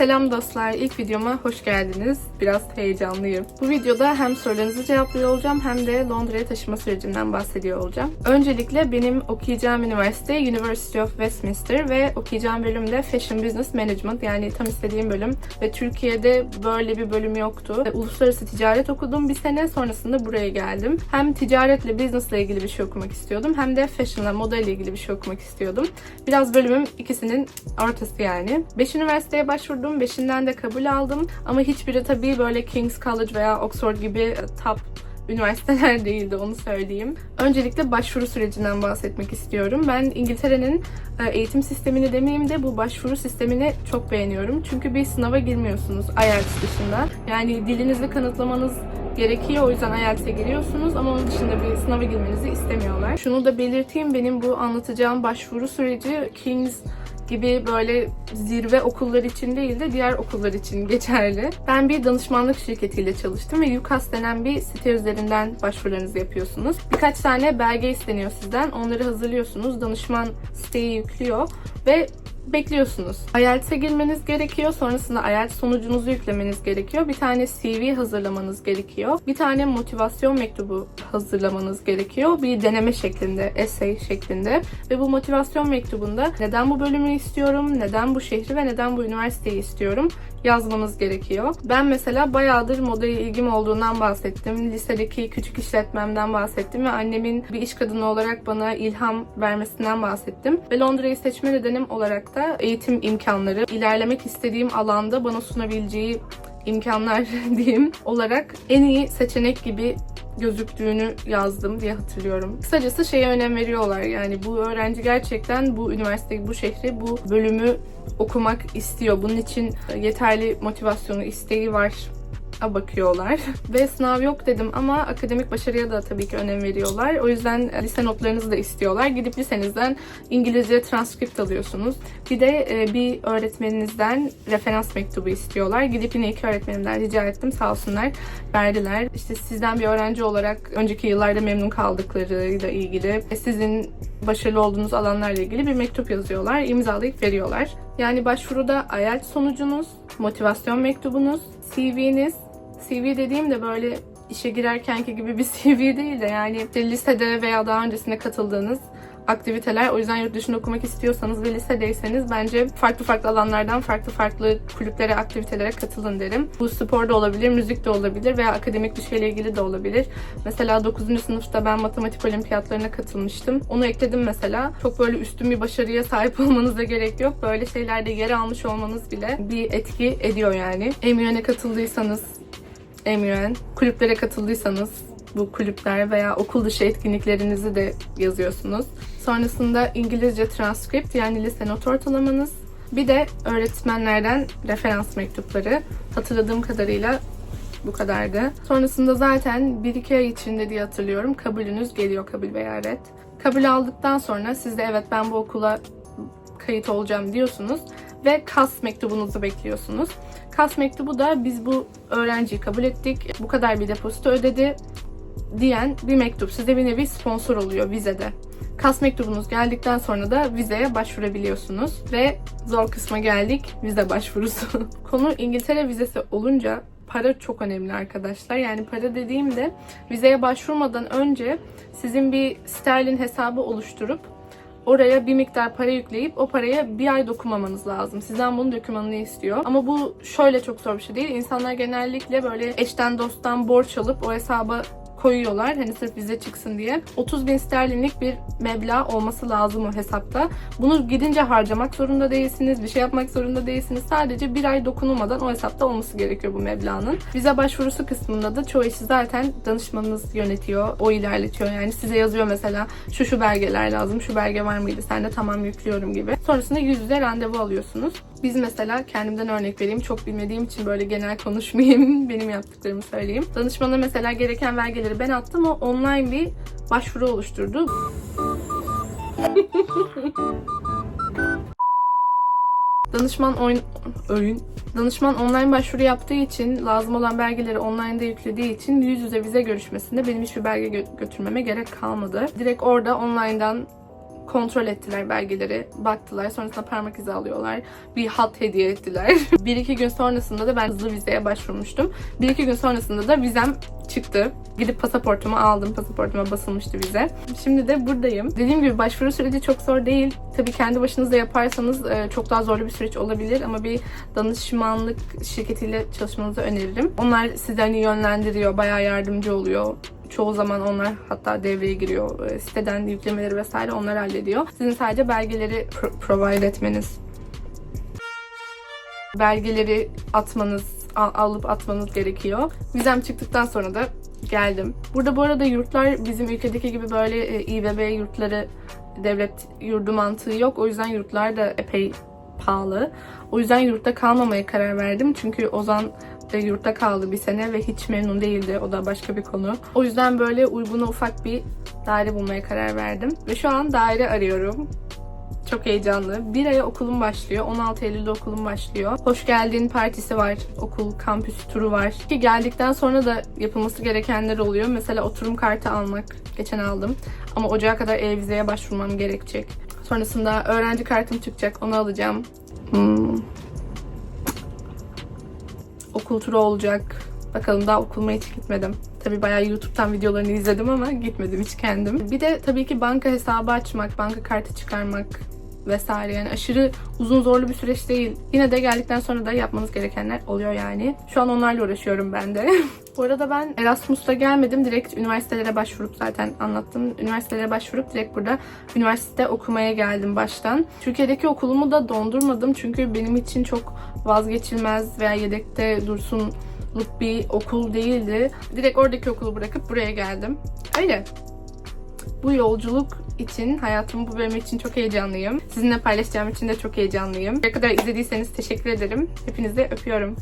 Selam dostlar, ilk videoma hoş geldiniz. Biraz heyecanlıyım. Bu videoda hem sorularınızı cevaplıyor olacağım hem de Londra'ya taşıma sürecimden bahsediyor olacağım. Öncelikle benim okuyacağım üniversite University of Westminster ve okuyacağım bölüm de Fashion Business Management yani tam istediğim bölüm ve Türkiye'de böyle bir bölüm yoktu. Uluslararası ticaret okudum bir sene sonrasında buraya geldim. Hem ticaretle, business'la ilgili bir şey okumak istiyordum hem de fashion'la, moda ile ilgili bir şey okumak istiyordum. Biraz bölümüm ikisinin ortası yani. 5 üniversiteye başvurdum. 5'inden de kabul aldım. Ama hiçbiri tabii böyle King's College veya Oxford gibi top üniversiteler değildi onu söyleyeyim. Öncelikle başvuru sürecinden bahsetmek istiyorum. Ben İngiltere'nin e, eğitim sistemini demeyeyim de bu başvuru sistemini çok beğeniyorum. Çünkü bir sınava girmiyorsunuz IELTS dışında. Yani dilinizi kanıtlamanız gerekiyor. O yüzden IELTS'e giriyorsunuz ama onun dışında bir sınava girmenizi istemiyorlar. Şunu da belirteyim. Benim bu anlatacağım başvuru süreci King's gibi böyle zirve okullar için değil de diğer okullar için geçerli. Ben bir danışmanlık şirketiyle çalıştım ve UCAS denen bir site üzerinden başvurularınızı yapıyorsunuz. Birkaç tane belge isteniyor sizden. Onları hazırlıyorsunuz. Danışman siteyi yüklüyor ve bekliyorsunuz. IELTS'e girmeniz gerekiyor. Sonrasında IELTS sonucunuzu yüklemeniz gerekiyor. Bir tane CV hazırlamanız gerekiyor. Bir tane motivasyon mektubu hazırlamanız gerekiyor. Bir deneme şeklinde, essay şeklinde. Ve bu motivasyon mektubunda neden bu bölümü istiyorum, neden bu şehri ve neden bu üniversiteyi istiyorum yazmanız gerekiyor. Ben mesela bayağıdır modaya ilgim olduğundan bahsettim. Lisedeki küçük işletmemden bahsettim ve annemin bir iş kadını olarak bana ilham vermesinden bahsettim. Ve Londra'yı seçme nedenim olarak da eğitim imkanları, ilerlemek istediğim alanda bana sunabileceği imkanlar diyeyim olarak en iyi seçenek gibi gözüktüğünü yazdım diye hatırlıyorum. Kısacası şeye önem veriyorlar yani bu öğrenci gerçekten bu üniversiteyi, bu şehri, bu bölümü okumak istiyor. Bunun için yeterli motivasyonu, isteği var bakıyorlar. Ve sınav yok dedim ama akademik başarıya da tabii ki önem veriyorlar. O yüzden lise notlarınızı da istiyorlar. Gidip lisenizden İngilizce transkript alıyorsunuz. Bir de e, bir öğretmeninizden referans mektubu istiyorlar. Gidip yine iki öğretmenimden rica ettim. Sağ olsunlar verdiler. İşte sizden bir öğrenci olarak önceki yıllarda memnun kaldıklarıyla ilgili, sizin başarılı olduğunuz alanlarla ilgili bir mektup yazıyorlar. imzalayıp veriyorlar. Yani başvuruda IELTS sonucunuz, motivasyon mektubunuz, CV'niz, CV dediğimde böyle işe girerkenki gibi bir CV değil de yani işte lisede veya daha öncesinde katıldığınız aktiviteler. O yüzden yurt dışında okumak istiyorsanız ve lisedeyseniz bence farklı farklı alanlardan farklı farklı kulüplere, aktivitelere katılın derim. Bu spor da olabilir, müzik de olabilir veya akademik bir şeyle ilgili de olabilir. Mesela 9. sınıfta ben matematik olimpiyatlarına katılmıştım. Onu ekledim mesela. Çok böyle üstün bir başarıya sahip olmanıza gerek yok. Böyle şeylerde yer almış olmanız bile bir etki ediyor yani. MUN'e katıldıysanız MUN, kulüplere katıldıysanız bu kulüpler veya okul dışı etkinliklerinizi de yazıyorsunuz. Sonrasında İngilizce transkript yani lise not ortalamanız. Bir de öğretmenlerden referans mektupları. Hatırladığım kadarıyla bu kadardı. Sonrasında zaten 1-2 ay içinde diye hatırlıyorum kabulünüz geliyor kabul veya red. Kabul aldıktan sonra siz de evet ben bu okula kayıt olacağım diyorsunuz ve KAS mektubunuzu bekliyorsunuz. KAS mektubu da biz bu öğrenciyi kabul ettik, bu kadar bir depozito ödedi diyen bir mektup. Size bir nevi sponsor oluyor vizede. KAS mektubunuz geldikten sonra da vizeye başvurabiliyorsunuz. Ve zor kısma geldik, vize başvurusu. Konu İngiltere vizesi olunca para çok önemli arkadaşlar. Yani para dediğimde vizeye başvurmadan önce sizin bir sterlin hesabı oluşturup oraya bir miktar para yükleyip o paraya bir ay dokunmamanız lazım. Sizden bunun dokümanını istiyor. Ama bu şöyle çok zor bir şey değil. İnsanlar genellikle böyle eşten dosttan borç alıp o hesaba koyuyorlar. Hani sırf vize çıksın diye. 30 bin sterlinlik bir meblağ olması lazım o hesapta. Bunu gidince harcamak zorunda değilsiniz. Bir şey yapmak zorunda değilsiniz. Sadece bir ay dokunulmadan o hesapta olması gerekiyor bu meblağın. Vize başvurusu kısmında da çoğu işi zaten danışmanınız yönetiyor. O ilerletiyor. Yani size yazıyor mesela şu şu belgeler lazım. Şu belge var mıydı? Sen de tamam yüklüyorum gibi. Sonrasında yüz yüze randevu alıyorsunuz. Biz mesela kendimden örnek vereyim. Çok bilmediğim için böyle genel konuşmayayım. Benim yaptıklarımı söyleyeyim. Danışmana mesela gereken belgeleri ben attım. O online bir başvuru oluşturdu. Danışman oyun, oyun Danışman online başvuru yaptığı için lazım olan belgeleri online'da yüklediği için yüz yüze vize görüşmesinde benim hiçbir belge gö- götürmeme gerek kalmadı. Direkt orada online'dan kontrol ettiler belgeleri, baktılar. Sonrasında parmak izi alıyorlar. Bir hat hediye ettiler. bir iki gün sonrasında da ben hızlı vizeye başvurmuştum. Bir iki gün sonrasında da vizem çıktı. Gidip pasaportumu aldım. Pasaportuma basılmıştı vize. Şimdi de buradayım. Dediğim gibi başvuru süreci çok zor değil. Tabii kendi başınıza yaparsanız e, çok daha zorlu bir süreç olabilir ama bir danışmanlık şirketiyle çalışmanızı öneririm. Onlar sizi hani yönlendiriyor, bayağı yardımcı oluyor. Çoğu zaman onlar hatta devreye giriyor. E, Siteden yüklemeleri vesaire onlar hallediyor. Sizin sadece belgeleri pro- provide etmeniz belgeleri atmanız, al- alıp atmanız gerekiyor. Vizem çıktıktan sonra da geldim. Burada bu arada yurtlar bizim ülkedeki gibi böyle e, İBB yurtları devlet yurdu mantığı yok. O yüzden yurtlar da epey pahalı. O yüzden yurtta kalmamaya karar verdim. Çünkü Ozan da yurtta kaldı bir sene ve hiç memnun değildi. O da başka bir konu. O yüzden böyle uyguna ufak bir daire bulmaya karar verdim. Ve şu an daire arıyorum. Çok heyecanlı. Bir aya okulum başlıyor. 16 Eylül'de okulum başlıyor. Hoş geldin partisi var. Okul kampüs turu var. Ki geldikten sonra da yapılması gerekenler oluyor. Mesela oturum kartı almak. Geçen aldım. Ama ocağa kadar e-vizeye başvurmam gerekecek. Sonrasında öğrenci kartım çıkacak. Onu alacağım. Hmm. Okul olacak. Bakalım daha okuluma hiç gitmedim. Tabii bayağı YouTube'dan videolarını izledim ama gitmedim hiç kendim. Bir de tabii ki banka hesabı açmak, banka kartı çıkarmak vesaire yani aşırı uzun zorlu bir süreç değil. Yine de geldikten sonra da yapmanız gerekenler oluyor yani. Şu an onlarla uğraşıyorum ben de. Bu arada ben Erasmus'ta gelmedim. Direkt üniversitelere başvurup zaten anlattım. Üniversitelere başvurup direkt burada üniversite okumaya geldim baştan. Türkiye'deki okulumu da dondurmadım. Çünkü benim için çok vazgeçilmez veya yedekte dursun bir okul değildi. Direkt oradaki okulu bırakıp buraya geldim. Öyle. Bu yolculuk için, hayatımı bu bölüm için çok heyecanlıyım. Sizinle paylaşacağım için de çok heyecanlıyım. Ne kadar izlediyseniz teşekkür ederim. Hepinizi öpüyorum.